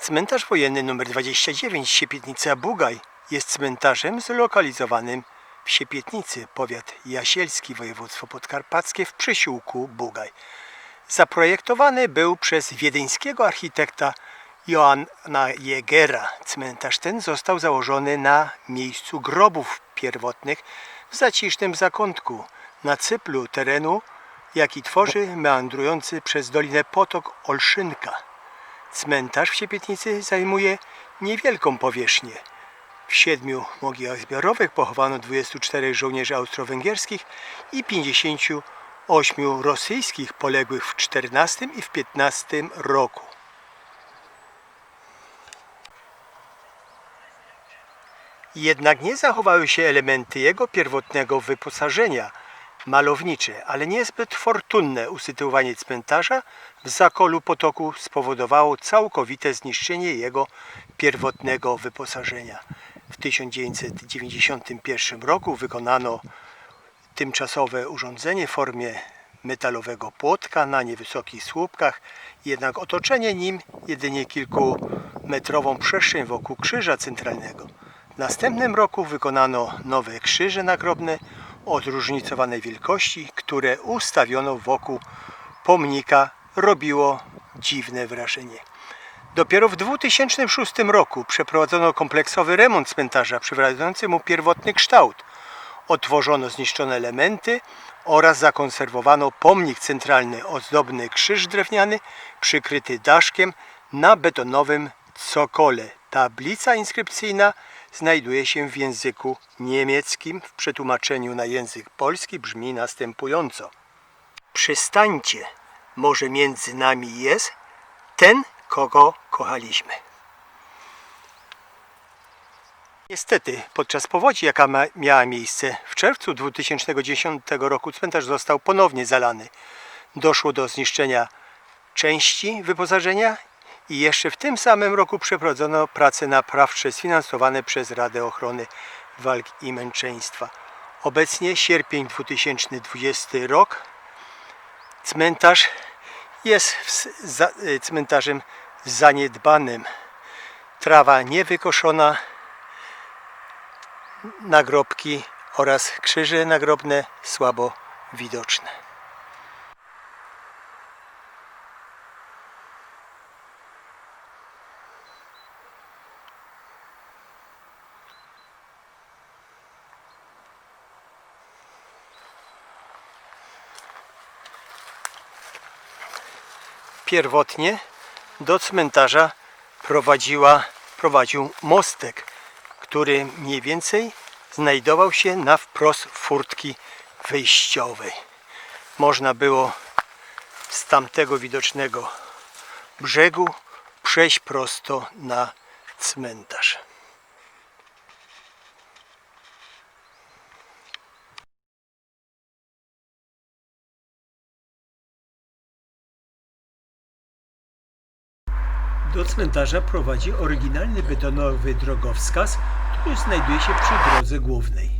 Cmentarz wojenny nr 29 Siepietnica Bugaj jest cmentarzem zlokalizowanym w Siepietnicy, powiat jasielski, województwo podkarpackie w przysiłku Bugaj. Zaprojektowany był przez wiedeńskiego architekta Johanna Jägera. Cmentarz ten został założony na miejscu grobów pierwotnych w zacisznym zakątku na cyplu terenu, jaki tworzy meandrujący przez dolinę potok Olszynka. Cmentarz w Siepietnicy zajmuje niewielką powierzchnię. W siedmiu mogiłach zbiorowych pochowano 24 żołnierzy austro-węgierskich i 58 rosyjskich poległych w XIV i w XV roku. Jednak nie zachowały się elementy jego pierwotnego wyposażenia malownicze, ale niezbyt fortunne usytuowanie cmentarza w zakolu potoku spowodowało całkowite zniszczenie jego pierwotnego wyposażenia. W 1991 roku wykonano tymczasowe urządzenie w formie metalowego płotka na niewysokich słupkach, jednak otoczenie nim jedynie kilkumetrową przestrzeń wokół krzyża centralnego. W następnym roku wykonano nowe krzyże nagrobne o zróżnicowanej wielkości, które ustawiono wokół pomnika, robiło dziwne wrażenie. Dopiero w 2006 roku przeprowadzono kompleksowy remont cmentarza, przywracający mu pierwotny kształt. Otworzono zniszczone elementy oraz zakonserwowano pomnik centralny, ozdobny krzyż drewniany przykryty daszkiem na betonowym cokole. Tablica inskrypcyjna znajduje się w języku niemieckim. W przetłumaczeniu na język polski brzmi następująco. Przystańcie, może między nami jest ten, kogo kochaliśmy. Niestety, podczas powodzi, jaka ma, miała miejsce w czerwcu 2010 roku, cmentarz został ponownie zalany. Doszło do zniszczenia części wyposażenia i jeszcze w tym samym roku przeprowadzono prace naprawcze sfinansowane przez Radę Ochrony Walk i Męczeństwa. Obecnie sierpień 2020 rok cmentarz jest za, y, cmentarzem zaniedbanym. Trawa niewykoszona, nagrobki oraz krzyże nagrobne słabo widoczne. Pierwotnie do cmentarza prowadziła, prowadził mostek, który mniej więcej znajdował się na wprost furtki wyjściowej. Można było z tamtego widocznego brzegu przejść prosto na cmentarz. Do cmentarza prowadzi oryginalny betonowy drogowskaz, który znajduje się przy drodze głównej.